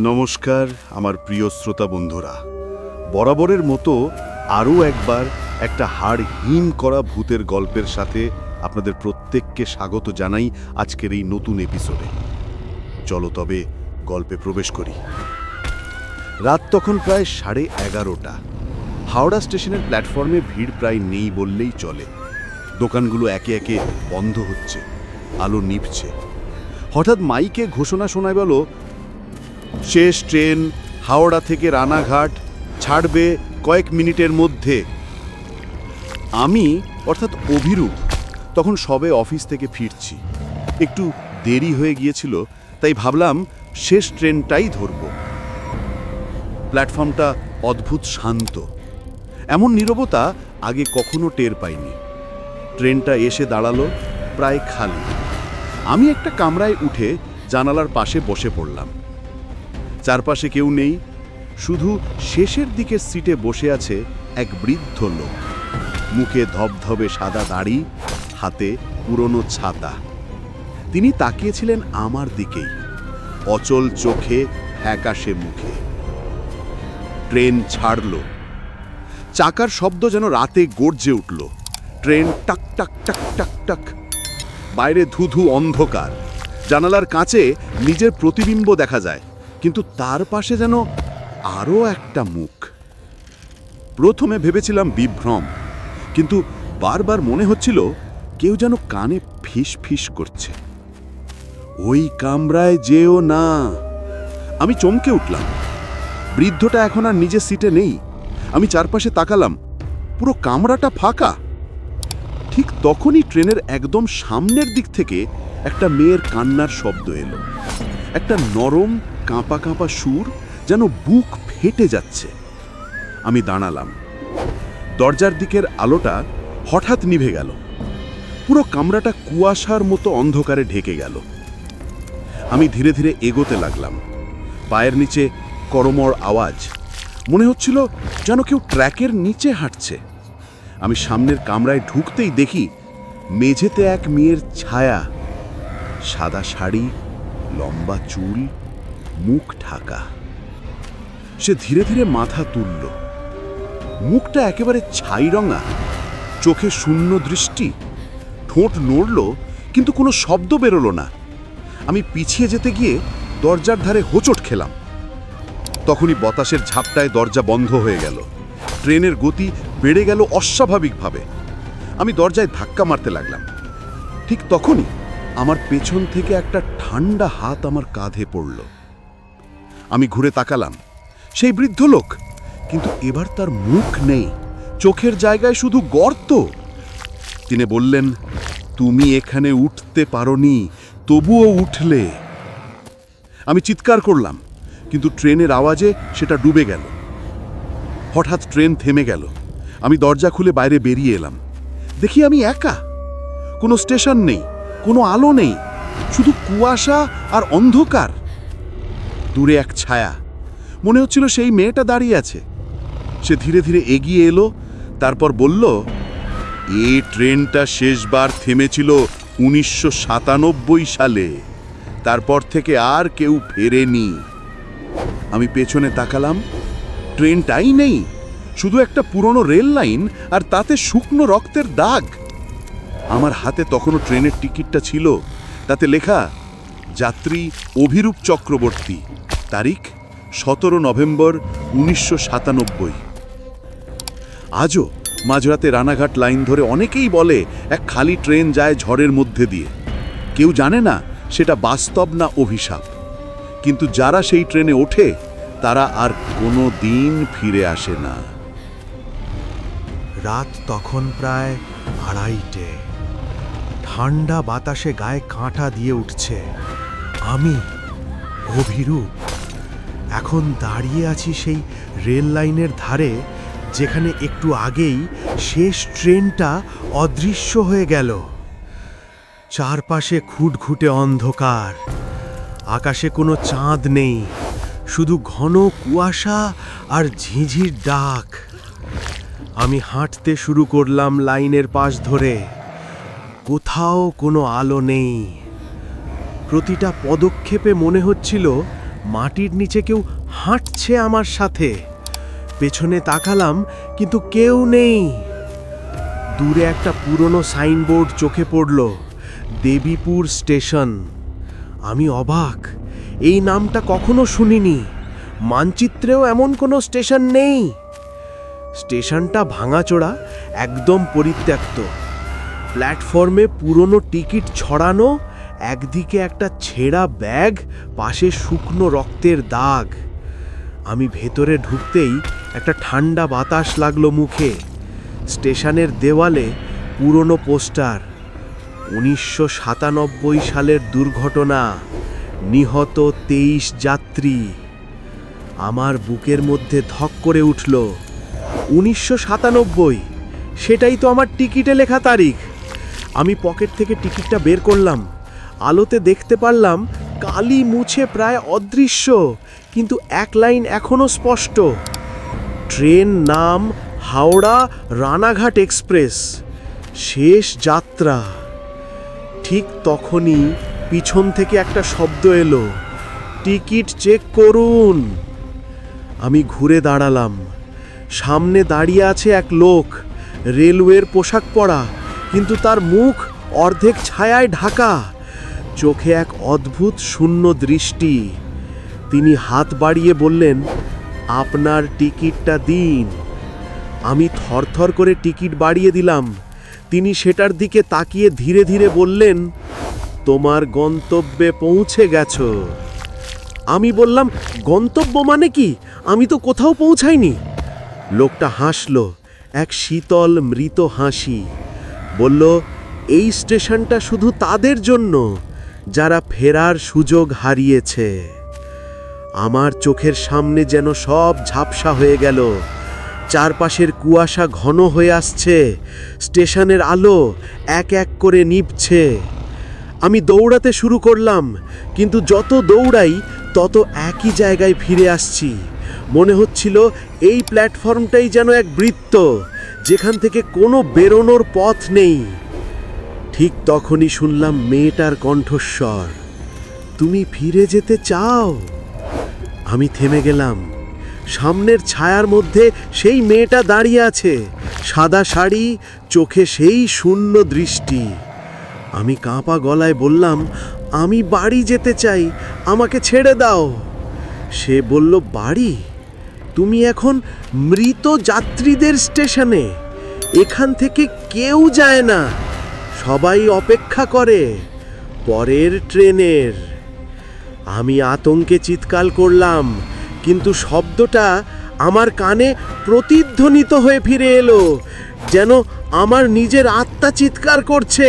নমস্কার, আমার প্রিয় শ্রোতা বন্ধুরা। বরাবরের মতো আরও একবার একটা হাড় হিম করা ভূতের গল্পের সাথে আপনাদের প্রত্যেককে স্বাগত জানাই আজকের এই নতুন এপিসোডে। চলো তবে গল্পে প্রবেশ করি। রাত তখন প্রায় সাড়ে এগারোটা। হাওড়া স্টেশনের প্ল্যাটফর্মে ভিড় প্রায় নেই বললেই চলে। দোকানগুলো একে একে বন্ধ হচ্ছে, আলো নিভছে। হঠাৎ মাইকে ঘোষণা শোনা গেল শেষ ট্রেন হাওড়া থেকে রানাঘাট ছাড়বে কয়েক মিনিটের মধ্যে। আমি, অর্থাৎ অভিরূপ, তখন সবে অফিস থেকে ফিরছি। একটু দেরি হয়ে গিয়েছিল, তাই ভাবলাম শেষ ট্রেনটাই ধরব। প্ল্যাটফর্মটা অদ্ভুত শান্ত। এমন নীরবতা আগে কখনো টের পাইনি। ট্রেনটা এসে দাঁড়াল প্রায় খালি। আমি একটা কামরায় উঠে জানালার পাশে বসে পড়লাম। চারপাশে কেউ নেই, শুধু শেষের দিকের সিটে বসে আছে এক বৃদ্ধ লোক। মুখে ধবধবে সাদা দাড়ি, হাতে পুরনো ছাতা। তিনি তাকিয়েছিলেন আমার দিকেই, অচল চোখে ফ্যাকাশে মুখে। ট্রেন ছাড়ল। চাকার শব্দ যেন রাতে গর্জে উঠল। ট্রেন টাক টাক টাক টাক টাক। বাইরে ধুধু অন্ধকার। জানালার কাছে নিজের প্রতিবিম্ব দেখা যায়। কিন্তু তার পাশে যেন আরও একটা মুখ। প্রথমে ভেবেছিলাম বিভ্রম, কিন্তু বারবার মনে হচ্ছিল কেউ যেন কানে ফিস ফিস করছে। ওই কামরায় যেও না। আমি চমকে উঠলাম। বৃদ্ধটা এখন আর নিজের সিটে নেই। আমি চারপাশে তাকালাম। পুরো কামরাটা ফাঁকা। ঠিক তখনই ট্রেনের একদম সামনের দিক থেকে একটা মেয়ের কান্নার শব্দ এলো। একটা নরম কাঁপা কাঁপা সুর যেন বুক ফেটে যাচ্ছে। আমি দাঁড়ালাম। দরজার দিকের আলোটা হঠাৎ নিভে গেল। পুরো কামরাটা কুয়াশার মতো অন্ধকারে ঢেকে গেল। আমি ধীরে ধীরে এগোতে লাগলাম। পায়ের নিচে করমর আওয়াজ। মনে হচ্ছিল যেন কেউ ট্র্যাকের নিচে হাঁটছে। আমি সামনের কামরায় ঢুকতেই দেখি মেঝেতে এক মেয়ের ছায়া। সাদা শাড়ি, লম্বা চুল মুখ ঢাকা। সে ধীরে ধীরে মাথা তুলল। মুখটা একেবারে ছাই রঙা। চোখে শূন্য দৃষ্টি। ঠোঁট নড়ল, কিন্তু কোনো শব্দ বেরোলো না। আমি পিছিয়ে যেতে গিয়ে দরজার ধারে হোঁচট খেলাম। তখনই বাতাসের ঝাপটায় দরজা বন্ধ হয়ে গেল। ট্রেনের গতি বেড়ে গেল অস্বাভাবিকভাবে। আমি দরজায় ধাক্কা মারতে লাগলাম। ঠিক তখনই আমার পেছন থেকে একটা ঠান্ডা হাত আমার কাঁধে পড়ল। আমি ঘুরে তাকালাম। সেই বৃদ্ধ লোক। কিন্তু এবার তার মুখ নেই। চোখের জায়গায় শুধু গর্ত। তিনি বললেন, তুমি এখানে উঠতে পারোনি, তবুও উঠলে। আমি চিৎকার করলাম, কিন্তু ট্রেনের আওয়াজে সেটা ডুবে গেল। হঠাৎ ট্রেন থেমে গেল। আমি দরজা খুলে বাইরে বেরিয়ে এলাম। দেখি আমি একা। কোনো স্টেশন নেই, কোনো আলো নেই। শুধু কুয়াশা আর অন্ধকার। দূরে এক ছায়া। মনে হচ্ছিল সেই মেয়েটা দাঁড়িয়ে আছে। সে ধীরে ধীরে এগিয়ে এলো, তারপর বলল, এই ট্রেনটা শেষবার থেমেছিল উনিশশো সাতানব্বই সালে। তারপর থেকে আর কেউ ফেরেনি। আমি পেছনে তাকালাম। ট্রেনটাই নেই, শুধু একটা পুরনো রেল লাইন আর তাতে শুকনো রক্তের দাগ। আমার হাতে তখনও ট্রেনের টিকিটটা ছিল। তাতে লেখা, যাত্রী অভিরূপ চক্রবর্তী। তারিখ সতেরো নভেম্বর উনিশশো সাতানব্বই। আজও মাঝরাতে রানাঘাট লাইন ধরে অনেকেই বলে, এক খালি ট্রেন যায় ঝড়ের মধ্যে দিয়ে। কেউ জানে না সেটা বাস্তব না অভিশাপ। কিন্তু যারা সেই ট্রেনে ওঠে, তারা আর কোনো দিন ফিরে আসে না। রাত তখন প্রায় আড়াইটে। ঠান্ডা বাতাসে গায়ে কাঁটা দিয়ে উঠছে। আমি অভিরূপ। এখন দাঁড়িয়ে আছি সেই রেল লাইনের ধারে, যেখানে একটু আগেই শেষ ট্রেনটা অদৃশ্য হয়ে গেল। চারপাশে খুটখুটে অন্ধকার। আকাশে কোনো চাঁদ নেই, শুধু ঘন কুয়াশা আর ঝিঝির ডাক। আমি হাঁটতে শুরু করলাম লাইনের পাশ ধরে। কোথাও কোনো আলো নেই। প্রতিটা পদক্ষেপে মনে হচ্ছিল মাটির নিচে কেউ হাঁটছে আমার সাথে। পেছনে তাকালাম, কিন্তু কেউ নেই। দূরে একটা পুরনো সাইনবোর্ড চোখে পড়ল, দেবীপুর স্টেশন। আমি অবাক, এই নামটা কখনো শুনিনি। মানচিত্রেও এমন কোনো স্টেশন নেই। স্টেশনটা ভাঙাচোড়া একদম পরিত্যক্ত। প্ল্যাটফর্মে পুরনো টিকিট ছড়ানো একদিকে একটা ছেঁড়া ব্যাগ, পাশে শুকনো রক্তের দাগ। আমি ভেতরে ঢুকতেই একটা ঠান্ডা বাতাস লাগল মুখে। স্টেশনের দেওয়ালে পুরনো পোস্টার, উনিশশো সাতানব্বই সালের দুর্ঘটনা, নিহত তেইশ যাত্রী। আমার বুকের মধ্যে ধক করে উঠল, উনিশশো সাতানব্বই, সেটাই তো আমার টিকিটে লেখা তারিখ। আমি পকেট থেকে টিকিটটা বের করলাম আলোতে দেখতে পারলাম কালি মুছে প্রায় অদৃশ্য, কিন্তু এক লাইন এখনও স্পষ্ট। ট্রেন নাম হাওড়া রানাঘাট এক্সপ্রেস, শেষ যাত্রা। ঠিক তখনই পিছন থেকে একটা শব্দ এলো, টিকিট চেক করুন। আমি ঘুরে দাঁড়ালাম। সামনে দাঁড়িয়ে আছে এক লোক, রেলওয়ের পোশাক পরা, কিন্তু তার মুখ অর্ধেক ছায়ায় ঢাকা। চোখে এক অদ্ভুত শূন্য দৃষ্টি। তিনি হাত বাড়িয়ে বললেন, আপনার টিকিটটা দিন। আমি থরথর করে টিকিট বাড়িয়ে দিলাম। তিনি সেটার দিকে তাকিয়ে ধীরে ধীরে বললেন, তোমার গন্তব্যে পৌঁছে গেছ। আমি বললাম, গন্তব্য মানে কি? আমি তো কোথাও পৌঁছাইনি। লোকটা হাসলো, এক শীতল মৃত হাসি। বলল, এই স্টেশনটা শুধু তাদের জন্য। যারা ফেরার সুযোগ হারিয়েছে। আমার চোখের সামনে যেন সব ঝাপসা হয়ে গেল। চারপাশের কুয়াশা ঘন হয়ে আসছে। স্টেশনের আলো এক এক করে নিভছে। আমি দৌড়াতে শুরু করলাম, কিন্তু যত দৌড়াই, তত একই জায়গায় ফিরে আসছি। মনে হচ্ছিল এই প্ল্যাটফর্মটাই যেন এক বৃত্ত, যেখান থেকে কোনো বেরোনোর পথ নেই। ঠিক তখনই শুনলাম মেয়েটার কণ্ঠস্বর। তুমি ফিরে যেতে চাও? আমি থেমে গেলাম। সামনের ছায়ার মধ্যে সেই মেয়েটা দাঁড়িয়ে আছে। সাদা শাড়ি, চোখে সেই শূন্য দৃষ্টি। আমি কাঁপা গলায় বললাম, আমি বাড়ি যেতে চাই, আমাকে ছেড়ে দাও। সে বলল, বাড়ি? তুমি এখন মৃত যাত্রীদের স্টেশনে। এখান থেকে কেউ যায় না। সবাই অপেক্ষা করে পরের ট্রেনের। আমি আতঙ্কে চিৎকার করলাম, কিন্তু শব্দটা আমার কানে প্রতিধ্বনিত হয়ে ফিরে এলো, যেন আমার নিজের আত্মা চিৎকার করছে।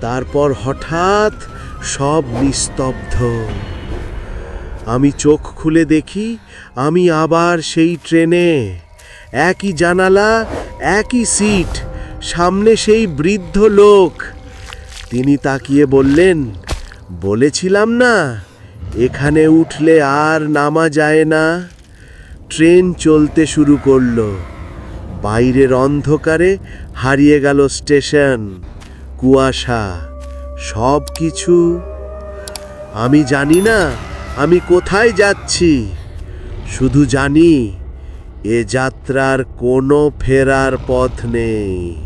তারপর হঠাৎ সব নিস্তব্ধ। আমি চোখ খুলে দেখি, আমি আবার সেই ট্রেনে। একই জানালা, একই সিট সামনে সেই বৃদ্ধ লোক। তিনি তাকিয়ে বললেন, বলেছিলাম না, এখানে উঠলে আর নামা যায় না। ট্রেন চলতে শুরু করল। বাইরের অন্ধকারে হারিয়ে গেল স্টেশন, কুয়াশা সব কিছু আমি জানি না, আমি কোথায় যাচ্ছি। শুধু জানি, এ যাত্রার কোনো ফেরার পথ নেই।